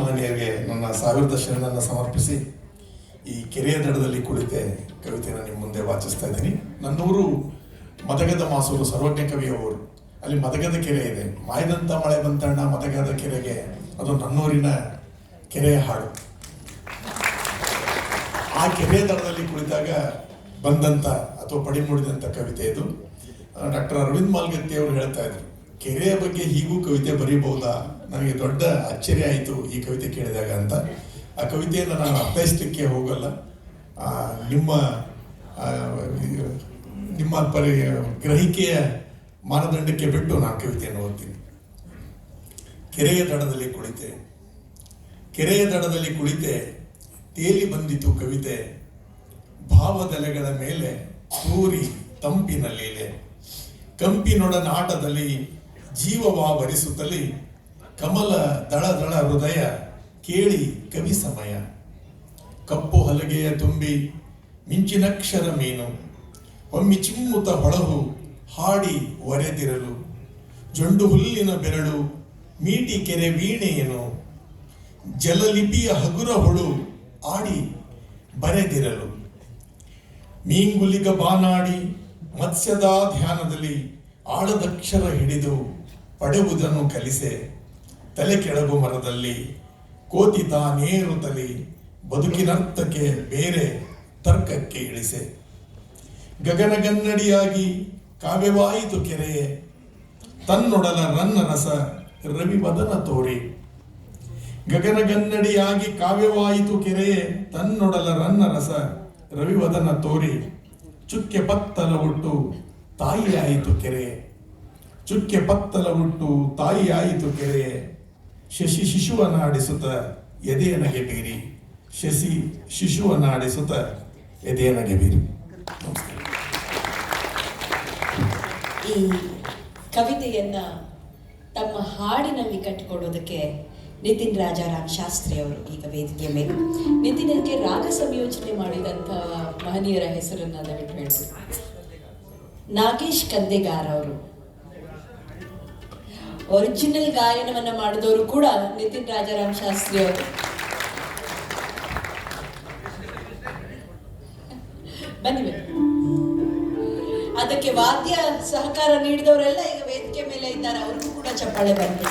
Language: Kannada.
ಮಹನೀಯರಿಗೆ ನನ್ನ ಸಾವಿರದ ಶರಣನ್ನು ಸಮರ್ಪಿಸಿ ಈ ಕೆರೆಯ ದಡದಲ್ಲಿ ಕುಳಿತೆ ಕವಿತೆಯನ್ನು ನಿಮ್ಮ ಮುಂದೆ ವಾಚಿಸ್ತಾ ಇದ್ದೀನಿ. ನನ್ನೂರು ಮದಗದ ಮಾಸೂರು ಸರ್ವಜ್ಞ ಕವಿಯವರು ಅಲ್ಲಿ ಮದಗದ ಕೆರೆ ಇದೆ. ಮಾಯದಂತ ಮಳೆ ಬಂತಣ್ಣ ಮದಗದ ಕೆರೆಗೆ, ಅದು ನನ್ನೂರಿನ ಕೆರೆಯ ಹಾಡು. ಆ ಕೆರೆಯ ದಡದಲ್ಲಿ ಕುಳಿತಾಗ ಬಂದಂತ ಅಥವಾ ಪಡಿಮೂಡಿದಂತ ಕವಿತೆ ಇದು. ಡಾಕ್ಟರ್ ಅರವಿಂದ್ ಮಾಲ್ಗತ್ತಿ ಅವರು ಹೇಳ್ತಾ ಇದ್ರು ಕೆರೆಯ ಬಗ್ಗೆ ಹೀಗೂ ಕವಿತೆ ಬರೀಬಹುದಾ? ನನಗೆ ದೊಡ್ಡ ಅಚ್ಚರಿ ಆಯಿತು ಈ ಕವಿತೆ ಕೇಳಿದಾಗ ಅಂತ. ಆ ಕವಿತೆಯನ್ನು ನಾನು ಅರ್ಥೈಸಲಿಕ್ಕೆ ಹೋಗಲ್ಲ. ನಿಮ್ಮ ನಿಮ್ಮ ಪರಿ, ಗ್ರಹಿಕೆಯ ಮಾನದಂಡಕ್ಕೆ ಬಿಟ್ಟು ನಾನು ಕವಿತೆಯನ್ನು ಓದ್ತೀನಿ. ಕೆರೆಯ ದಡದಲ್ಲಿ ಕುಳಿತೆ. ಕೆರೆಯ ದಡದಲ್ಲಿ ಕುಳಿತೆ. ತೇಲಿ ಬಂದಿತು ಕವಿತೆ. ಭಾವದಲೆಗಳ ಮೇಲೆ ತೂರಿ ತಂಪಿನ ಲೀಲೆ. ಕಂಪಿನೊಡನಾಟದಲ್ಲಿ ಜೀವವಾವರಿಸುತ್ತಲಿ ಕಮಲ ದಳ ದಳ ಹೃದಯ ಕೇಳಿ ಕವಿ ಸಮಯ. ಕಪ್ಪು ಹಲಗೆಯ ತುಂಬಿ ಮಿಂಚಿನಕ್ಷರ ಮೀನು. ಒಮ್ಮಿ ಚಿಮ್ಮುತ ಹೊಳಹು ಹಾಡಿ ಒರೆದಿರಲು. ಜೊಂಡು ಹುಲ್ಲಿನ ಬೆರಳು, ಮೀಟಿ ಕೆರೆ ವೀಣೆಯನು ಜಲಲಿಪಿಯ ಹಗುರ ಹೊಳು ಆಡಿ ಬರೆದಿರಲು. ಮೀಂಗುಲಿಗ ಬಾನಾಡಿ ಮತ್ಸ್ಯದ ಧ್ಯಾನದಲ್ಲಿ ಆಳದಕ್ಷರ ಹಿಡಿದು ಪಡೆಯುವುದನ್ನು ಕಲಿಸೆ. ತಲೆ ಕೆಳಗು ಮರದಲ್ಲಿ, ಕೋತಿ ತಾನೇರುತ್ತಲಿ ಬದುಕಿನರ್ಥಕ್ಕೆ ಬೇರೆ ತರ್ಕಕ್ಕೆ ಇಳಿಸೆ. ಗಗನಗನ್ನಡಿಯಾಗಿ ಕಾವ್ಯವಾಯಿತು ಕೆರೆಯೇ ತನ್ನೊಡಲ ರನ್ನ ರಸ ರವಿವದನ ತೋರಿ. ಗಗನಗನ್ನಡಿಯಾಗಿ ಕಾವ್ಯವಾಯಿತು ಕೆರೆಯೇ ತನ್ನೊಡಲ ರನ್ನ ರಸ ರವಿವದನ ತೋರಿ. ಚುಕ್ಕೆ ಪತ್ತಲ ಒಟ್ಟು ತಾಯಿಯಾಯಿತು ಕೆರೆ. ಚುಕ್ಕೆ ಪತ್ತಲ ಹುಟ್ಟು ತಾಯಿಯಾಯಿತು ಕೆರೆ. ಶಶಿ ಶಿಶುವನಾಡಿಸುತ್ತ ಎದೆಯನಗೆ ಬೀರಿ. ಶಶಿ ಶಿಶುವನಾಡಿಸುತ್ತ ಎದೆಯನಗೆ ಬೀರಿ. ನಮಸ್ಕಾರ. ಈ ಕವಿತೆಯನ್ನ ತಮ್ಮ ಹಾಡಿನಲ್ಲಿ ಕಟ್ಟಿಕೊಡೋದಕ್ಕೆ ನಿತಿನ್ ರಾಜಾರಾಮ್ ಶಾಸ್ತ್ರಿ ಅವರು ಈಗ ವೇದಿಕೆ ಮೇಲೆ ನಿತಿನಕ್ಕೆ ರಾಗ ಸಂಯೋಜನೆ ಮಾಡಿದಂಥ ಮಹನೀಯರ ಹೆಸರನ್ನ ದಯವಿಟ್ಟು ನಾಗೇಶ್ ಕಂದೆಗಾರ್ ಅವರು ಒರಿಜಿನಲ್ ಗಾಯನವನ್ನ ಮಾಡಿದವರು ಕೂಡ ನಿತಿನ್ ರಾಜಾರಾಮ್ ಶಾಸ್ತ್ರಿ ಅವರು. ಬನ್ನಿ ಅದಕ್ಕೆ ವಾದ್ಯ ಸಹಕಾರ ನೀಡಿದವರೆಲ್ಲ ಈಗ ವೇದಿಕೆ ಮೇಲೆ ಇದ್ದಾರೆ. ಅವ್ರಿಗೂ ಕೂಡ ಚಪ್ಪಾಳೆ ಬರಲಿ